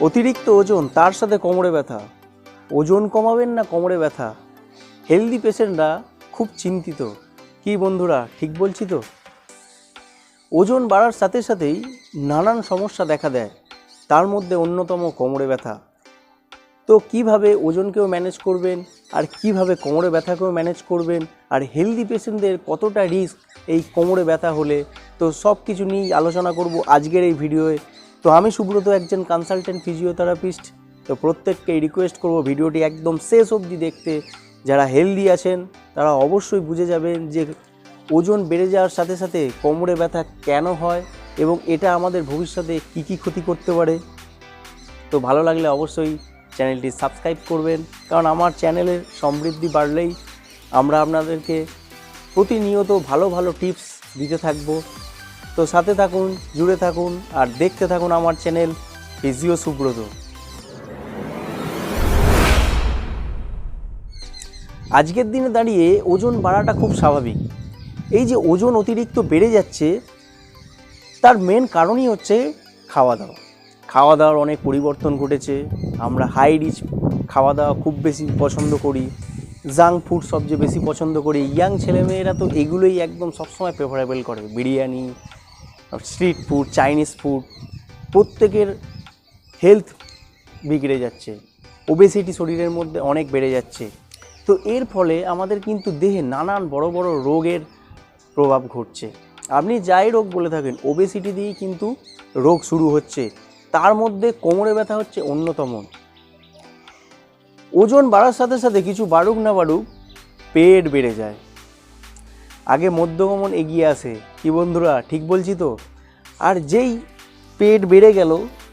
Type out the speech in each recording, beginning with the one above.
অতিরিক্ত ওজন তার সাথে কোমরে ব্যথা। ওজন কমাবেন না কোমরে ব্যথা। হেলদি পেশেন্টরা খুব চিন্তিত। কি বন্ধুরা, ঠিক বলছি তো? ওজন বাড়ার সাথে সাথেই নানান সমস্যা দেখা দেয়। তার মধ্যে অন্যতম কোমরে ব্যথা। তো কীভাবে ওজনকেও ম্যানেজ করবেন, আর কীভাবে কোমরে ব্যথাকেও ম্যানেজ করবেন, আর হেলদি পেশেন্টদের কতটা রিস্ক এই কোমরে ব্যথা হলে, তো সব কিছু নিয়েই আলোচনা করব আজকের এই ভিডিওয়ে। তো আমি সুব্রত একজন কনসালটেন্ট ফিজিওথেরাপিস্ট তো প্রত্যেককেই রিকোয়েস্ট করব ভিডিওটি একদম শেষ অবধি দেখতে। যারা হেলদি আছেন, তারা অবশ্যই বুঝে যাবেন যে ওজন বেড়ে যাওয়ার সাথে সাথে কোমরে ব্যথা কেন হয় এবং এটা আমাদের ভবিষ্যতে কী কী ক্ষতি করতে পারে। তো ভালো লাগলে অবশ্যই চ্যানেলটি সাবস্ক্রাইব করবেন, কারণ আমার চ্যানেলের সমৃদ্ধি বাড়লেই আমরা আপনাদেরকে প্রতিনিয়ত ভালো ভালো টিপস দিতে থাকব। তো সাথে থাকুন, জুড়ে থাকুন, আর দেখতে থাকুন আমার চ্যানেল ফিজিও সুব্রত। আজকের দিনে দাঁড়িয়ে ওজন বাড়াটা খুব স্বাভাবিক। এই যে ওজন অতিরিক্ত বেড়ে যাচ্ছে, তার মেন কারণই হচ্ছে খাওয়া দাওয়া খাওয়া দাওয়ার অনেক পরিবর্তন ঘটেছে। আমরা হাই রিচ খাওয়া দাওয়া খুব বেশি পছন্দ করি। জাঙ্ক ফুড সবচেয়ে বেশি পছন্দ করি। ইয়াং ছেলেমেয়েরা তো এগুলোই একদম সবসময় প্রেফারেবল করে। Biryani street food Chinese food প্রত্যেকের হেলথ বিগড়ে যাচ্ছে। ওবেসিটি শরীরের মধ্যে অনেক বেড়ে যাচ্ছে। তো এর ফলে আমাদের কিন্তু দেহে নানান বড় বড় রোগের প্রভাব ঘটছে। আপনি যাই রোগ বলে থাকেন ওবেসিটি দিয়েই কিন্তু রোগ শুরু হচ্ছে। তার মধ্যে কোমরে ব্যথা হচ্ছে অন্যতম। ওজন বাড়ার সাথে সাথে কিছু বাড়ুক না বাড়ুক, পেট বেড়ে যায়। আগে মধ্যগমন এগিয়ে আসে কি বন্ধুরা, ঠিক বলছি তো? আর যেই পেট বেড়ে গেল,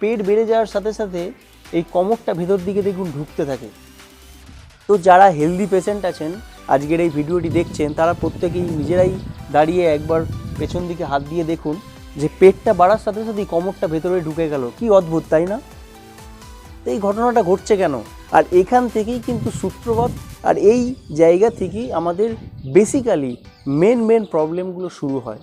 পেট বেড়ে যাওয়ার সাথে সাথে এই কমকটা ভেতর দিকে দেখুন ঢুকতে থাকে। তো যারা হেলদি পেশেন্ট আছেন, আজকের এই ভিডিওটি দেখছেন, তারা প্রত্যেকেই নিজেরাই দাঁড়িয়ে একবার পেছন দিকে হাত দিয়ে দেখুন যে পেটটা বাড়ার সাথে সাথেই কমরটা ভেতরে ঢুকে গেল। কি অদ্ভুত, তাই না? এই ঘটনাটা ঘটছে কেন? আর এখান থেকেই কিন্তু সূত্রপাত আর এই জায়গা থেকেই আমাদের বেসিক্যালি মেন মেন প্রবলেমগুলো শুরু হয়।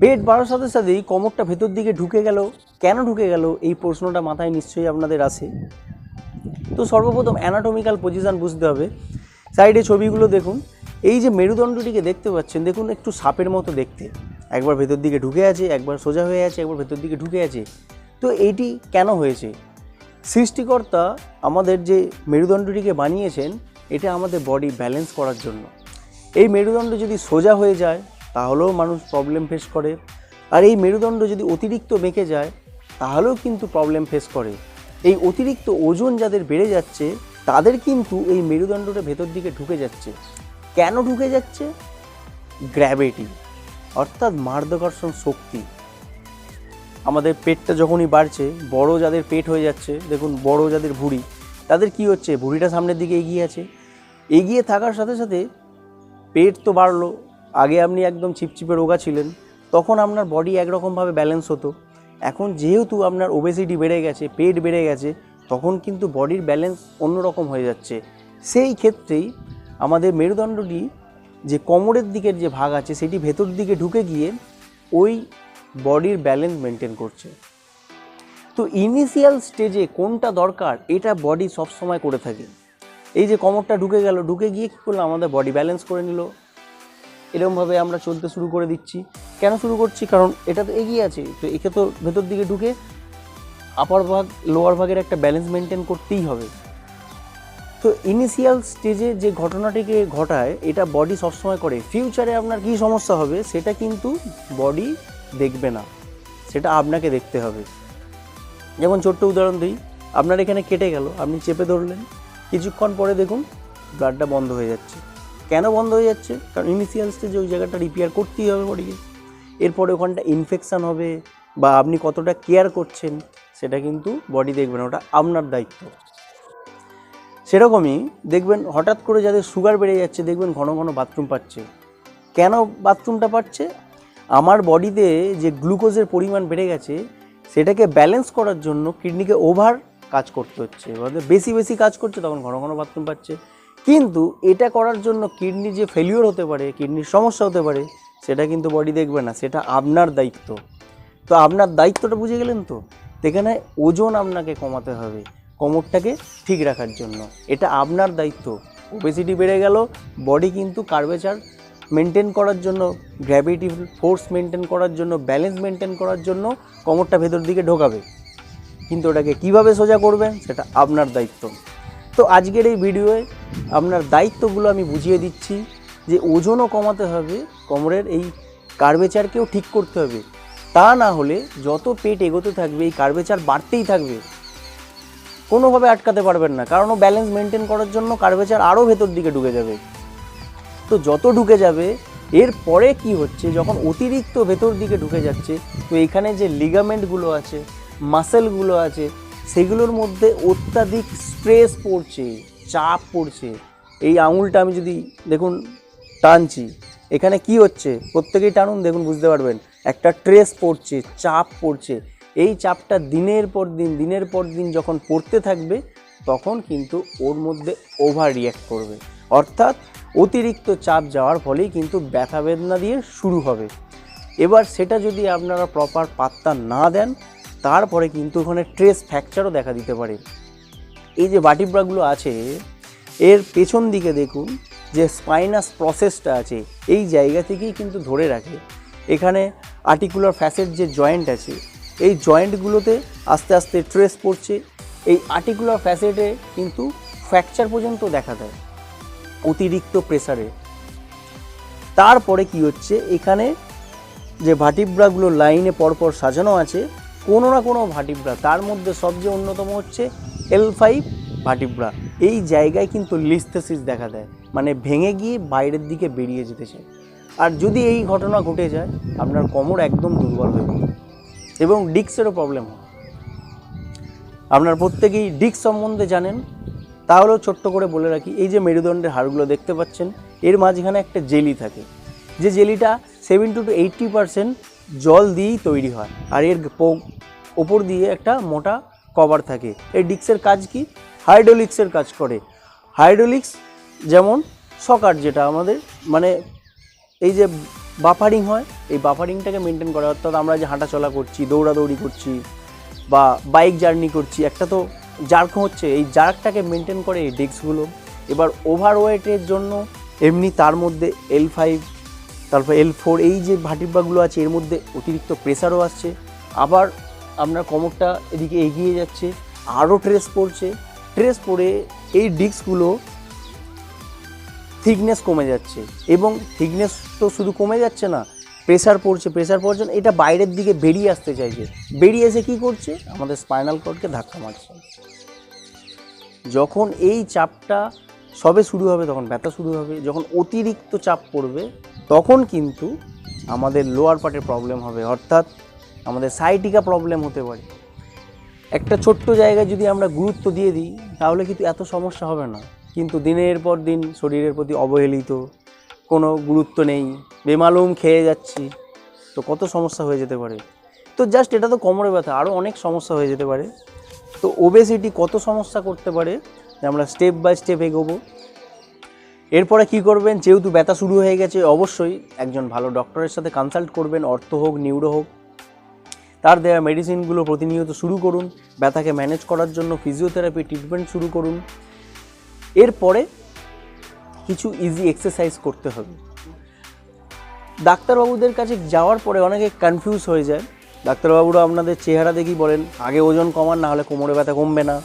পেট বাড়ার সাথে সাথেই কমরটা ভেতর দিকে ঢুকে গেল। কেন ঢুকে গেল? এই প্রশ্নটা মাথায় নিশ্চয়ই আপনাদের আসে তো সর্বপ্রথম অ্যানাটমিক্যাল পজিশান বুঝতে হবে। সাইডে ছবিগুলো দেখুন। এই যে মেরুদণ্ডটিকে দেখতে পাচ্ছেন, দেখুন একটু সাপের মতো দেখতে। একবার ভেতর দিকে ঢুকে আছে, একবার সোজা হয়ে আছে, একবার ভেতর দিকে ঢুকে আছে। তো এইটি কেন হয়েছে? সৃষ্টিকর্তা আমাদের যে মেরুদণ্ডটিকে বানিয়েছেন, এটা আমাদের বডি ব্যালেন্স করার জন্য। এই মেরুদণ্ড যদি সোজা হয়ে যায়, তাহলেও মানুষ প্রবলেম ফেস করে। আর এই মেরুদণ্ড যদি অতিরিক্ত বেঁকে যায়, তাহলেও কিন্তু প্রবলেম ফেস করে। এই অতিরিক্ত ওজন যাদের বেড়ে যাচ্ছে, তাদের কিন্তু এই মেরুদণ্ডটা ভেতর দিকে ঢুকে যাচ্ছে। কেন ঢুকে যাচ্ছে? গ্র্যাভিটি অর্থাৎ মার্দকর্ষণ শক্তি। আমাদের পেটটা যখনই বাড়ছে, বড় যাদের পেট হয়ে যাচ্ছে, দেখুন বড় যাদের ভুঁড়ি, তাদের কি হচ্ছে? ভুঁড়িটা সামনের দিকে এগিয়ে আছে। এগিয়ে থাকার সাথে সাথে পেট তো বাড়লো। আগে আপনি একদম চিপচিপে রোগা ছিলেন, তখন আপনার বডি একরকমভাবে ব্যালেন্স হতো। এখন যেহেতু আপনার ওবেসিটি বেড়ে গেছে, পেট বেড়ে গেছে, তখন কিন্তু বডির ব্যালেন্স অন্যরকম হয়ে যাচ্ছে। সেই ক্ষেত্রেই আমাদের মেরুদণ্ডটি যে কোমরের দিকের যে ভাগ আছে, সেটি ভেতর দিকে ঢুকে গিয়ে ওই বডির ব্যালেন্স মেনটেন করছে। তো ইনিশিয়াল স্টেজে কোনটা দরকার, এটা বডি সবসময় করে থাকে। এই যে কোমরটা ঢুকে গেল, ঢুকে গিয়ে কী করল আমাদের বডি ব্যালেন্স করে নিল। এরকমভাবে আমরা চলতে শুরু করে দিচ্ছি। কেন শুরু করছি? কারণ এটা তো এগিয়ে আছে। তো একে তো ভেতর দিকে ঢুকে আপার ভাগ লোয়ার ভাগের একটা ব্যালেন্স মেনটেন করতেই হবে। তো ইনিশিয়াল স্টেজে যে ঘটনাটিকে ঘটায়, এটা বডি সবসময় করে। ফিউচারে আপনার কী সমস্যা হবে? সেটা কিন্তু বডি দেখবে না। সেটা আপনাকে দেখতে হবে। যেমন ছোট্ট উদাহরণ দিই, আপনার এখানে কেটে গেল, আপনি চেপে ধরলেন। কিছুক্ষণ পরে দেখুন ব্লাডটা বন্ধ হয়ে যাচ্ছে। কেন বন্ধ হয়ে যাচ্ছে? কারণ ইনিশিয়াল স্টেজে ওই জায়গাটা রিপেয়ার করতেই হবে বডিকে এরপরে ওখানটা ইনফেকশান হবে বা আপনি কতটা কেয়ার করছেন, সেটা কিন্তু বডি দেখবে না, ওটা আপনার দায়িত্ব। সেরকমই দেখবেন, হঠাৎ করে যাদের সুগার বেড়ে যাচ্ছে, দেখবেন ঘন ঘন বাথরুম পাচ্ছে। কেন বাথরুমটা পাচ্ছে? আমার বডিতে যে গ্লুকোজের পরিমাণ বেড়ে গেছে, সেটাকে ব্যালেন্স করার জন্য কিডনিকে ওভার কাজ করতে হচ্ছে। মানে বেশি বেশি কাজ করছে, তখন ঘন ঘন বাথরুম পাচ্ছে। কিন্তু এটা করার জন্য কিডনি যে ফেলিওর হতে পারে কিডনির সমস্যা হতে পারে, সেটা কিন্তু বডি দেখবে না। সেটা আপনার দায়িত্ব। তো আপনার দায়িত্বটা বুঝে গেলেন তো? সেখানে ওজন আপনাকে কমাতে হবে, কোমরটাকে ঠিক রাখার জন্য। এটা আপনার দায়িত্ব। ওবেসিটি বেড়ে গেল বডি কিন্তু কার্ভেচার মেনটেন করার জন্য গ্র্যাভিটি ফোর্স মেনটেন করার জন্য ব্যালেন্স মেনটেন করার জন্য কোমরটা ভেতর দিকে ঢোকাবে। কিন্তু ওটাকে কীভাবে সোজা করবেন সেটা আপনার দায়িত্ব। তো আজকের এই ভিডিওয়ে আপনার দায়িত্বগুলো আমি বুঝিয়ে দিচ্ছি যে ওজনও কমাতে হবে, কোমরের এই কার্বেচারকেও ঠিক করতে হবে। তা না হলে যত পেট এগোতে থাকবে, এই কার্ভেচার বাড়তেই থাকবে। কোনোভাবে আটকাতে পারবেন না, কারণ ও ব্যালেন্স মেনটেন করার জন্য কার্ভেচার আরও ভেতর দিকে ঢুকে যাবে। তো যত ঢুকে যাবে, এর পরে কি হচ্ছে? যখন অতিরিক্ত ভেতর দিকে ঢুকে যাচ্ছে, তো এখানে যে লিগামেন্টগুলো আছে, মাসেলগুলো আছে, সেগুলোর মধ্যে অত্যাধিক স্ট্রেস পড়ছে, চাপ পড়ছে। এই আঙুলটা আমি যদি, দেখুন, টানছি, এখানে কি হচ্ছে? প্রত্যেকেই টানুন, দেখুন, বুঝতে পারবেন। একটা ট্রেস পড়ছে, চাপ পড়ছে। এই চাপটা দিনের পর দিন, দিনের পর দিন যখন পড়তে থাকবে, তখন কিন্তু ওর মধ্যে ওভার রিয়্যাক্ট করবে। অর্থাৎ অতিরিক্ত চাপ যাওয়ার ফলেই কিন্তু ব্যথা বেদনা দিয়ে শুরু হবে। এবার সেটা যদি আপনারা প্রপার পাত্তা না দেন, তারপরে কিন্তু ওখানে ট্রেস ফ্র্যাকচারও দেখা দিতে পারে। এই যে বাটিব্রাগুলো আছে, এর পেছন দিকে দেখুন যে স্পাইনাস প্রসেসটা আছে, এই জায়গা থেকেই কিন্তু ধরে রাখে। এখানে আর্টিকুলার ফ্যাসেট যে জয়েন্ট আছে, এই জয়েন্টগুলোতে আস্তে আস্তে ট্রেস পড়ছে। এই আর্টিকুলার ফ্যাসেটে কিন্তু ফ্র্যাকচার পর্যন্ত দেখা দেয়। অতিরিক্ত প্রেসারে তারপরে কি হচ্ছে? এখানে যে ভাটিব্রাগুলো লাইনে পরপর সাজানো আছে, কোনো না কোনো ভাটিব্রা তার মধ্যে সবচেয়ে অন্যতম হচ্ছে এল ফাইভ ভাটিব্রা এই জায়গায় কিন্তু লিস্থেসিস দেখা দেয়। মানে ভেঙে গিয়ে বাইরের দিকে বেরিয়ে যেতে চায়। আর যদি এই ঘটনা ঘটে যায়, আপনার কোমর একদম দুর্বল হয়ে যাবে। এবং ডিক্সেরও প্রবলেম হয়। আপনার প্রত্যেকেই ডিক্স সম্বন্ধে জানেন। তাহলেও ছোট্ট করে বলে রাখি, এই যে মেরুদণ্ডের হাড়গুলো দেখতে পাচ্ছেন, এর মাঝখানে একটা জেলি থাকে। যে জেলিটা সেভেন্টি টু এইট্টি পারসেন্ট জল দিয়েই তৈরি হয়, আর এর ওপর দিয়ে একটা মোটা কভার থাকে। এই ডিক্সের কাজ কি? হাইড্রোলিক্সের কাজ করে। হাইড্রোলিক্স যেমন সকার যেটা আমাদের মানে এই যে বাফারিং হয়, এই বাফারিংটাকে মেনটেন করে অর্থাৎ আমরা যে হাঁটাচলা করছি, দৌড়াদৌড়ি করছি, বা বাইক জার্নি করছি, একটা তো জার্ক হচ্ছে, এই জার্কটাকে মেনটেন করে এই ডিস্কগুলো। এবার ওভারওয়েটের জন্য এমনি তার মধ্যে এল ফাইভ তারপর এল ফোর এই যে ভাটিব্বাগুলো আছে, এর মধ্যে অতিরিক্ত প্রেসারও আসছে। আবার আপনার কোমরটা এদিকে এগিয়ে যাচ্ছে, আরও ট্রেস পড়ছে। ট্রেস পড়ে এই ডিস্কগুলো থিকনেস কমে যাচ্ছে এবং থিকনেস তো শুধু কমে যাচ্ছে না প্রেসার পড়ছে প্রেসার পড়ছে এটা বাইরের দিকে বেরিয়ে আসতে চাইছে। বেরিয়ে এসে কী করছে? আমাদের স্পাইনাল কর্ডকে ধাক্কা মারছে। যখন এই চাপটা সবে শুরু হবে, তখন ব্যথা শুরু হবে, যখন অতিরিক্ত চাপ পড়বে, তখন কিন্তু আমাদের লোয়ার পার্টের প্রবলেম হবে। অর্থাৎ আমাদের সাইটিকা প্রবলেম হতে পারে। একটা ছোট্ট জায়গায় যদি আমরা গুরুত্ব দিয়ে দিই, তাহলে কিন্তু এত সমস্যা হবে না। কিন্তু দিনের পর দিন শরীরের প্রতি অবহেলিত কোনো গুরুত্ব নেই, বেমালুম খেয়ে যাচ্ছি। তো কত সমস্যা হয়ে যেতে পারে? তো জাস্ট এটা তো কোমরে ব্যথা আরও অনেক সমস্যা হয়ে যেতে পারে। তো ওবেসিটি কত সমস্যা করতে পারে? আমরা স্টেপ বাই স্টেপ এগোবো। এরপরে কি করবেন? যেহেতু ব্যথা শুরু হয়ে গেছে, অবশ্যই একজন ভালো ডক্টরের সাথে কনসাল্ট করবেন, অর্থ হোক নিউরো হোক। তার দেওয়া মেডিসিনগুলো প্রতিনিয়ত শুরু করুন। ব্যথাকে ম্যানেজ করার জন্য ফিজিওথেরাপি ট্রিটমেন্ট শুরু করুন। এরপরে কিছু ইজি এক্সারসাইজ করতে হবে। ডাক্তারবাবুদের কাছে যাওয়ার পরে অনেকে কনফিউজ হয়ে যায়। ডাক্তারবাবুরা আপনাদের চেহারা দেখেই বলেন, আগে ওজন কমান না হলে কোমরে ব্যথা কমবে না।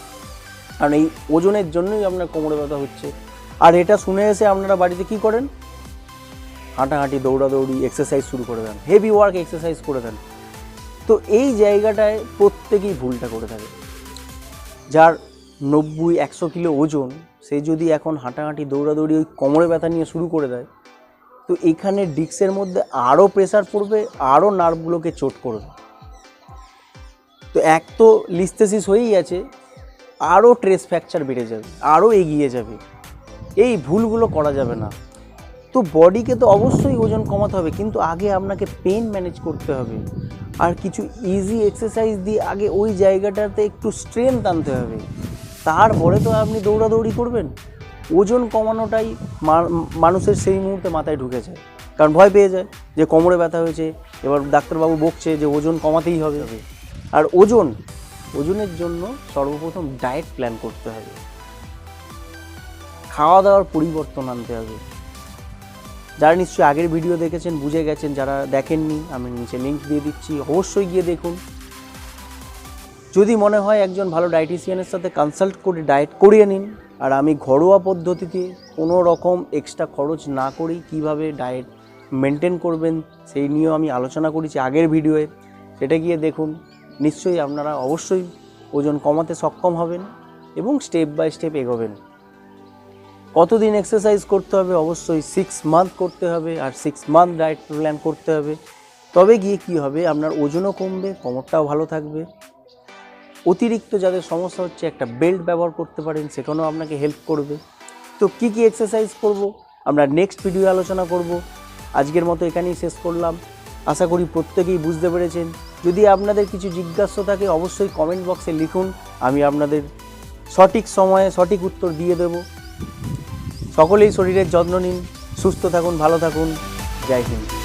কারণ এই ওজনের জন্যই আপনার কোমরে ব্যথা হচ্ছে। আর এটা শুনে এসে আপনারা বাড়িতে কি করেন? হাঁটাহাঁটি, দৌড়াদৌড়ি এক্সারসাইজ শুরু করে দেন। হেভি ওয়ার্ক এক্সারসাইজ করে দেন। তো এই জায়গাটায় প্রত্যেকেই ভুলটা করে থাকে। যার নব্বই, একশো কিলো ওজন সে যদি এখন হাঁটাহাঁটি, দৌড়াদৌড়ি ওই কোমরে ব্যথা নিয়ে শুরু করে দেয়, তো এখানে ডিক্সের মধ্যে আরও প্রেসার পড়বে, আরও নার্ভগুলোকে চোট করবে। তো এক তো লিস্থেসিস হয়েই আছে, আরও ট্রেস ফ্র্যাকচার বেড়ে যাবে, আরও এগিয়ে যাবে। এই ভুলগুলো করা যাবে না। তো বডিকে তো অবশ্যই ওজন কমাতে হবে, কিন্তু আগে আপনাকে পেন ম্যানেজ করতে হবে। আর কিছু ইজি এক্সারসাইজ দিয়ে আগে ওই জায়গাটাতে একটু স্ট্রেংথ আনতে হবে। তারপরে তো আপনি দৌড়াদৌড়ি করবেন। ওজন কমানোটাই মানুষের সেই মুহূর্তে মাথায় ঢুকে যায় কারণ ভয় পেয়ে যায় যে কোমরে ব্যথা হয়েছে, এবার ডাক্তারবাবু বকছে যে ওজন কমাতেই হবে। আর ওজন, ওজনের জন্য সর্বপ্রথম ডায়েট প্ল্যান করতে হবে। খাওয়া দাওয়ার পরিবর্তন আনতে হবে। যারা নিশ্চয়ই আগের ভিডিও দেখেছেন, বুঝে গেছেন, যারা দেখেননি, আমি নিচে লিঙ্ক দিয়ে দিচ্ছি। অবশ্যই গিয়ে দেখুন। যদি মনে হয় একজন ভালো ডায়েটিশিয়ানের সাথে কনসাল্ট করে ডায়েট করিয়ে নিন। আর আমি ঘরোয়া পদ্ধতিতে কোনো রকম এক্সট্রা খরচ না করেই কীভাবে ডায়েট মেনটেন করবেন, সেই নিয়েও আমি আলোচনা করেছি আগের ভিডিওয়ে সেটা গিয়ে দেখুন, নিশ্চয়ই আপনারা অবশ্যই ওজন কমাতে সক্ষম হবেন এবং স্টেপ বাই স্টেপ এগোবেন। কতদিন এক্সারসাইজ করতে হবে? অবশ্যই সিক্স মান্থ করতে হবে আর সিক্স মান্থ ডায়েট প্ল্যান করতে হবে। তবে গিয়ে কি হবে? আপনার ওজনও কমবে, কোমরটাও ভালো থাকবে। অতিরিক্ত যাদের সমস্যা হচ্ছে একটা বেল্ট ব্যবহার করতে পারেন, সেখানেও আপনাকে হেল্প করবে। তো কি কি এক্সারসাইজ করব? আমরা নেক্সট ভিডিও আলোচনা করব। আজকের মতো এখানেই শেষ করলাম। আশা করি প্রত্যেকেই বুঝতে পেরেছেন। যদি আপনাদের কিছু জিজ্ঞাসা থাকে, অবশ্যই কমেন্ট বক্সে লিখুন। আমি আপনাদের সঠিক সময়ে সঠিক উত্তর দিয়ে দেব। সকলেই শরীরের যত্ন নিন, সুস্থ থাকুন, ভালো থাকুন। জয় হিন্দ।